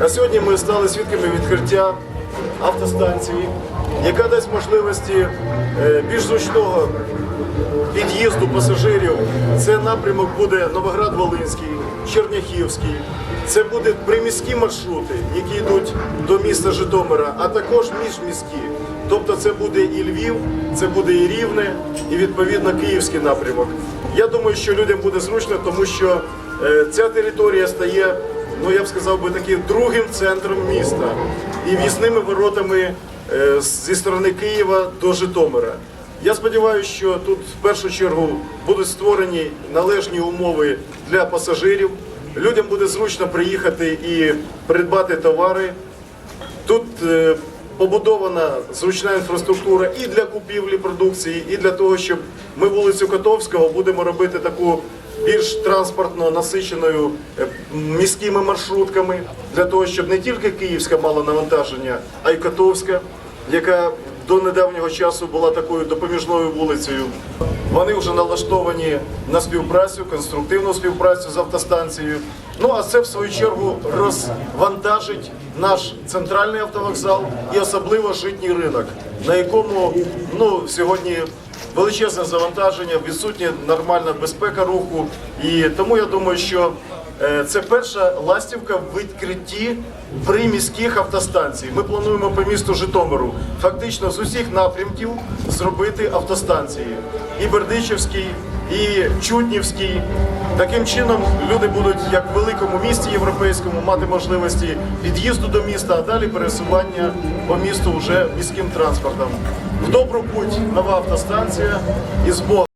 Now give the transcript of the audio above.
А сьогодні ми стали свідками відкриття автостанції, яка дасть можливості е, більш зручного під'їзду пасажирів. Це напрямок буде Новоград-Волинський, Черняхівський. Це будуть приміські маршрути, які йдуть до міста Житомира, а також міжміські. Тобто це буде і Львів, це буде і Рівне, і відповідно Київський напрямок. Я думаю, що людям буде зручно, тому що е, ця територія стає, ну я б сказав би таким другим центром міста і в'їзними воротами е, зі сторони Києва до Житомира. Я сподіваюся, що тут в першу чергу будуть створені належні умови для пасажирів. Людям буде зручно приїхати і придбати товари. Тут е, побудована зручна інфраструктура і для купівлі продукції, і для того, щоб ми вулицю Котовського будемо робити таку більш транспортно насиченою е, міськими маршрутками, для того, щоб не тільки Київська мала навантаження, а й Котовська, яка до недавнього часу була такою допоміжною вулицею. Вони вже налаштовані на співпрацю, конструктивну співпрацю з автостанцією. Ну а це в свою чергу розвантажить наш центральний автовокзал і особливо житній ринок, на якому ну сьогодні величезне завантаження, відсутня нормальна безпека руху. І тому я думаю, що Е, Це перша ластівка в відкритті приміських автостанцій. Ми плануємо по місту Житомиру фактично з усіх напрямків зробити автостанції. І Бердичівський, і Чуднівський. Таким чином люди будуть як в великому місті європейському мати можливості під'їзду до міста, а далі пересування по місту вже міським транспортом. В добру путь нова автостанція і з Богом.